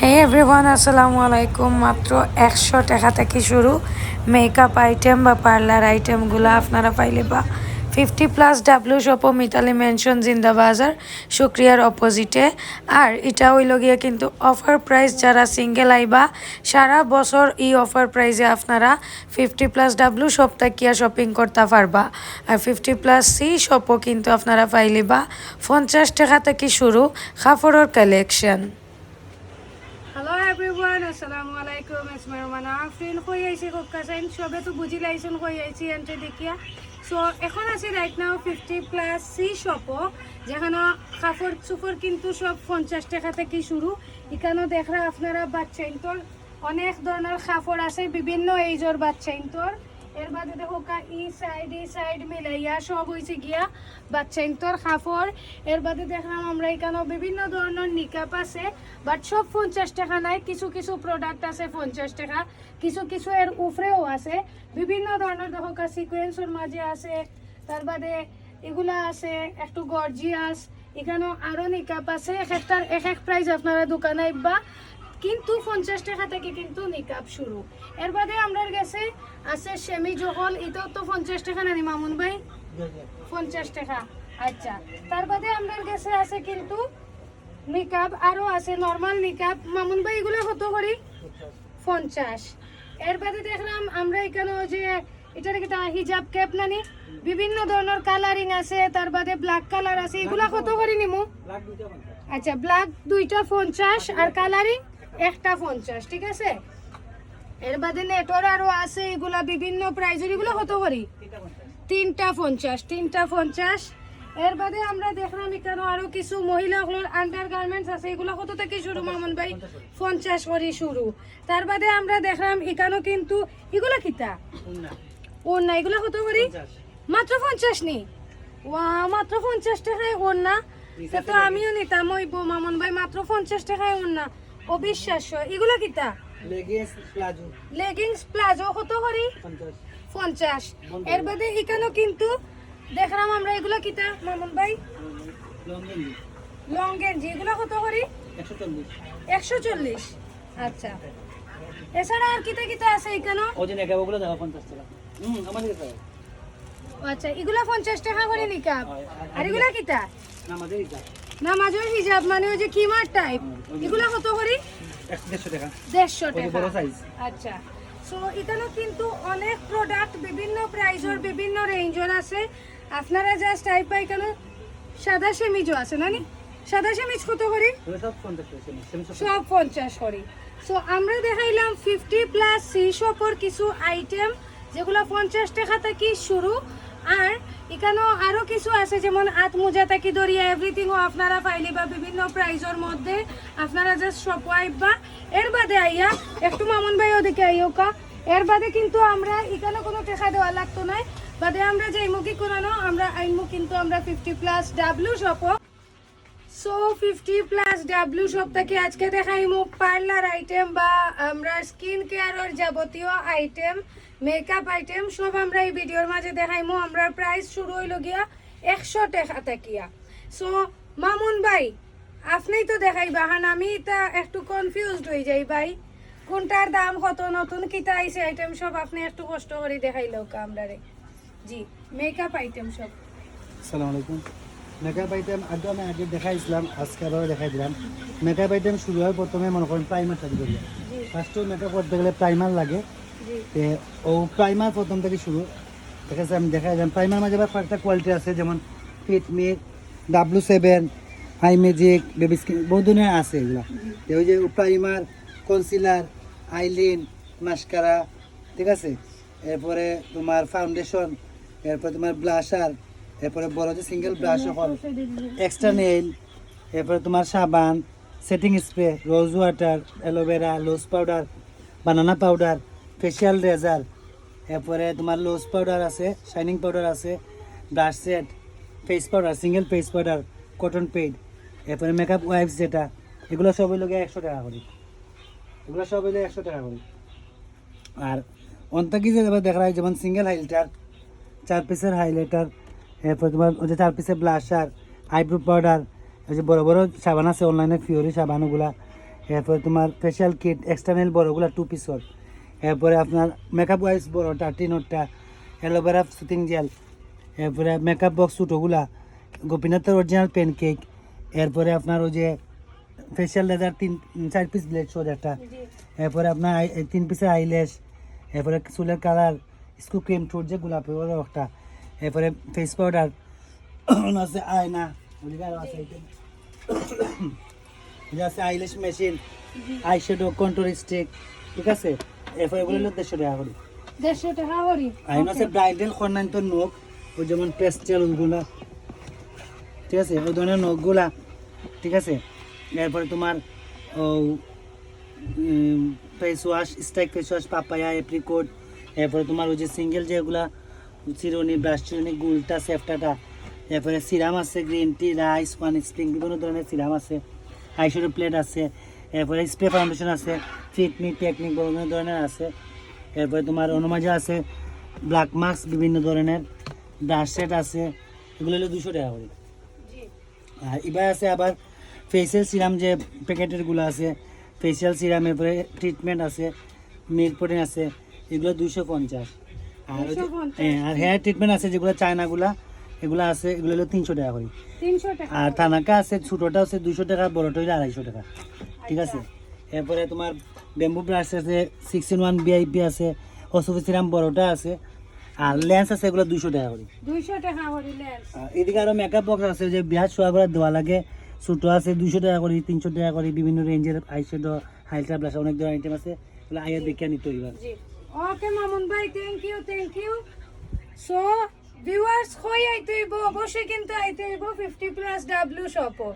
হে everyone আসসালামু আলাইকুম। মাত্র একশো টাকা থেকে শুরু মেকআপ আইটেম বা পার্লার আইটেমগুলো আপনারা পাইলে বা fifty plus W shop Mitali mansion Zindabazar, শুক্রিয়ার অপোজিটে আর এটা হইল গিয়ে কিন্তু অফার প্রাইস যারা সিঙ্গেল আইবা, সারা বছর এই অফার প্রাইসে আপনারা ফিফটি প্লাস ডাব্লু শপ তাকিয়া শপিং করতে পারবা। আর ফিফটি প্লাস সি শপও কিন্তু আপনারা পাইলিবা পঞ্চাশ টাকা থেকে শুরু কাপড়ের কালেকশন এভরিওয়ান আসসালামু আলাইকুম ইসমাইল রহমান আফরিন কই আইছি কক্কা সাইন সবে তো বুঝি লাইছুন কই আইছি এন্ট্রি দেখিয়া সো এখন আছে right now fifty plus C শপও যেখানে কাপড় চুপড় কিন্তু সব পঞ্চাশ টাকা থেকে শুরু। এখানেও দেখরা আপনারা বাচ্চা ইন্তর অনেক ধরনের কাপড় আছে, বিভিন্ন এইজর বাচ্চা ইন্তর এর বাদে দেখো ই সাইড ই সাইড মিলাইয়া সব হয়েছে গিয়া বাচ্চা ইন্তর কাপড় এর বাদে দেখলাম আমরা এখানেও বিভিন্ন ধরনের নিকাপ আছে বাট সব পঞ্চাশ টাকা নাই, কিছু কিছু প্রোডাক্ট আছে পঞ্চাশ টাকা, কিছু কিছু এর উপরেও আছে। বিভিন্ন ধরনের দেখো কা সিকোয়েন্সের মাঝে আছে, তার বাদে এগুলা আছে, একটু গর্জিয়াস এখানেও আরও নিকাপ আছে, এক একটার এক এক প্রাইস আপনারা দোকানে বা কিন্তু পঞ্চাশ টাকা থেকে কিন্তু নিকাপ শুরু। এর বাদে আমরা গেছে আছে সেমি জহল এটাও তো পঞ্চাশ টাকা নানি মামুন ভাই? পঞ্চাশ টাকা আচ্ছা। তার বাদে আমরা গেছে আছে কিন্তু নিকাব আরও আছে নর্মাল নিকাব। মামুন ভাই এগুলো কত করি? পঞ্চাশ। এর বাদে দেখলাম আমরা এখানে যে এটার কিটা হিজাব ক্যাপ নানি? বিভিন্ন ধরনের কালারিং আছে তার বাদে ব্ল্যাক কালার আছে এগুলা কত করে নিমু? আচ্ছা ব্ল্যাক দুইটা পঞ্চাশ আর কালারিং একটা পঞ্চাশ ঠিক আছে? এর বাদে নেটওয়ার আরও আছে এগুলা বিভিন্ন প্রাইজের এগুলো কত করি তিনটা পঞ্চাশ তিনটা পঞ্চাশ। এর বাদে আমরা দেখলাম এখানে আরও কিছু মহিলাগুলোর আন্ডার গার্মেন্টস আছে এগুলো কত থেকে শুরু মামুন ভাই? পঞ্চাশ করে। শুরু। তার বাদে আমরা দেখলাম এখানেও কিন্তু এগুলো কিতা? ওর না এগুলো কত করি? মাত্র পঞ্চাশ নি? ওয়া মাত্র পঞ্চাশ টাকায় ওর না তা তো আমিও নিতাম ওই মামুন ভাই মাত্র পঞ্চাশ টাকায় ওর না অবিশ্বাস্য। এগুলো কিতা? লেগিংস প্লাজো লেগিংস প্লাজো কত করি? পঞ্চাশ। পঞ্চাশ। এর বাদে এখানেও কিন্তু দেখলাম আমরা এগুলো কিতা মামুন ভাই? লং গেঞ্জি এগুলো কত করি? একশো চল্লিশ। একশো চল্লিশ। আচ্ছা। এছাড়া আর কিতা কিতা আছে এখানেও ওজন একে ওগুলো দেখো পঞ্চাশ টাকা। হুম আমাদের কাছে আচ্ছা এগুলো পঞ্চাশ টাকা করে নিকাপ আর এগুলো কিতা? আমাদের এটা নামাজের হিজাব মানে ওই যে কিমার টাইপ এগুলো কত করি? একশো দেড়শো টাকা। বড়। আচ্ছা। সো এখানে কিন্তু অনেক প্রোডাক্ট বিভিন্ন প্রাইজের বিভিন্ন রেঞ্জের আছে। আপনারা জাস্ট টাইপ এখানে সাদা সেমিজও আছে না নি? সাদা সেমিজ কত করি? সব পঞ্চাশ করি সো আমরা দেখাইলাম ফিফটি প্লাস সি শপের কিছু আইটেম যেগুলো পঞ্চাশ টাকা থেকে শুরু। আর এখানেও আরও কিছু আছে, যেমন আত মোজা থেকে দরিয়া এভরিথিংও আপনারা পাইলে বা বিভিন্ন প্রাইজের মধ্যে আপনারা জাস্ট শপ বা এর বাদে আইয়া, একটু মামুন ভাই ওদিকে আইও কা। এর বাদে কিন্তু আমরা এখানে কোনো টাকা দেওয়া লাগতো না। বাদে আমরা যে মুখি করানো আমরা আইমু কিন্তু আমরা fifty plus W শপও so fifty plus W shop থেকে আজকে দেখাইমু পার্লার আইটেম বা আমরা স্কিন কেয়ারের যাবতীয় আইটেম মেকআপ আইটেম সব আমরা এই ভিডিওর মাঝে দেখাইমু। আমরা প্রাইস শুরু হইল গিয়া একশো টাকা থাকিয়া সো মামুন ভাই আপনিই তো দেখাই বাহান আমি তা একটু কনফিউজড হয়ে যাই ভাই। কোনটার দাম কত নতুন কিতা আইছে আইটেম সব আপনি একটু কষ্ট করে দেখাইলেও কামরারে জি মেকআপ আইটেম সব। আসসালামু আলাইকুম। মেকআপ আইটেম আগে আমি আগে দেখাইছিলাম আজকে আবার দেখাই দিলাম। মেকআপ আইটেম শুরু হয় প্রথমে মনে করেন প্রাইমার থাকবে ফার্স্টে মেকআপ করতে গেলে প্রাইমার লাগে। ও প্রাইমার প্রথম থেকে শুরু। ঠিক আছে আমি দেখাই দিলাম। প্রাইমার মাঝে আবার কয়েকটা কোয়ালিটি আছে যেমন ফিট মিক W seven high magic baby skin বহু ধরনের আছে এগুলো। ওই যে প্রাইমার কনসিলার আইলিন মাস্কারা ঠিক আছে? এরপরে তোমার ফাউন্ডেশন এরপরে তোমার ব্লাশার এরপরে বড় যে সিঙ্গেল ব্রাশ হল এক্সট্রা নেইল এরপরে তোমার সাবান setting spray rose water aloe vera loose powder banana powder facial razor এরপরে তোমার লোজ পাউডার আছে শাইনিং পাউডার আছে brush set face powder single face powder cotton pad এরপরে মেকআপ ওয়াইপস যেটা, এগুলো সব হইল একশো টাকা করি। এগুলো সব হইলে একশো টাকা করি। আর অন্তকি যে দেখা যায়, যেমন সিঙ্গেল হাইলাইটার চার পিসের হাইলাইটার এরপর তোমার ওই যে চার পিসের ব্লাশার আইব্রো পাউডার ওই যে বড় বড় সাবান আছে অনলাইনে ফিওরি সাবান ওগুলা, এরপরে তোমার ফেসিয়াল কিট এক্সটার্নাল বড়গুলো টু পিসর এরপরে আপনার মেকআপ ওয়াইস বড়টা টিনোরটা অ্যালোভেরা সুতিং জেল এরপরে মেকআপ বক্স ছোটোগুলা গোপীনাথের অরিজিনাল পেন কেক এরপরে আপনার ওই যে ফেশিয়াল লেদার তিন চার পিস ব্লেড শোজ একটা এরপরে আপনার তিন পিসের আইল্যাশ এরপরে চুলের কালার স্কু ক্রিম টুট যে গোলাপি একটা এরপরে ফেস পাউডার আছে আয়না আছে eyelash machine eye shadow control stick ঠিক আছে? এরপরে এগুলো হলো দেড়শো টাকা করে দেড়শো টাকা করি আইন আছে ব্রাইডাল কর্নান্ত নখ ওই যেমন পেস্টেল ওগুলা ঠিক আছে ওই ধরনের নখগুলা ঠিক আছে এরপরে তোমার ফেস ওয়াশ স্টাইক ফেস ওয়াশ পাপায়া এপ্রিকোট এরপরে তোমার ওই যে সিঙ্গেল যেগুলা চিরুনি ব্রাশ চিরুনি গুলটা সেফটাটা এরপরে সিরাম আছে green tea rice one spring বিভিন্ন ধরনের সিরাম আছে। আইশ্যাডো প্লেট আছে। এরপরে স্প্রে ফাউন্ডেশন আছে ফিটমি টেকনিক বিভিন্ন ধরনের আছে। এরপরে তোমার অনুমাজা আছে ব্ল্যাক মাস্ক বিভিন্ন ধরনের ব্রাশ সেট আছে এগুলো হলো দুশো টাকা করে। আর এবার আছে আবার ফেসিয়াল সিরাম যে প্যাকেটেরগুলো আছে ফেসিয়াল সিরাম এরপরে ট্রিটমেন্ট আছে মিল্ক প্রোটিন আছে এগুলো দুশো পঞ্চাশ। আর ওই যে- 250 হ্যাঁ, আর হেয়ার ট্রিটমেন্ট আছে যেগুলো চায়নাগুলা এগুলো আছে এগুলো হলো তিনশো টাকা করে। তিনশো টাকা আর থানাকা আছে ছোটোটা আছে দুশো টাকা বড়টা হইলে আড়াইশো টাকা। ঠিক আছে? এরপরে তোমার ব্যাম্বু ব্রাশ আছে সিক্স ইন ওয়ান বিআইপি আছে অসুফি সিরাম বড়টা আছে আর লেন্স আছে এগুলো দুশো টাকা করে। দুইশো টাকা করি লেন্স এদিকে আরও মেকআপ বক্স আছে যে বিয়াহ শোয়া করে দেওয়া লাগে ছোটো আছে দুশো টাকা করে তিনশো টাকা করে বিভিন্ন রেঞ্জের আইশ্যাডো হাইলাইটার ব্লাশ অনেক ধরনের আইটেম আছে এগুলো আইয়া দেখে নিতে হইবা। ওকে মামুন ভাই thank you thank you so viewers হই আইতে হইব অবশ্যই কিন্তু আইতে হইব ফিফটি প্লাস ডাব্লিউ শপও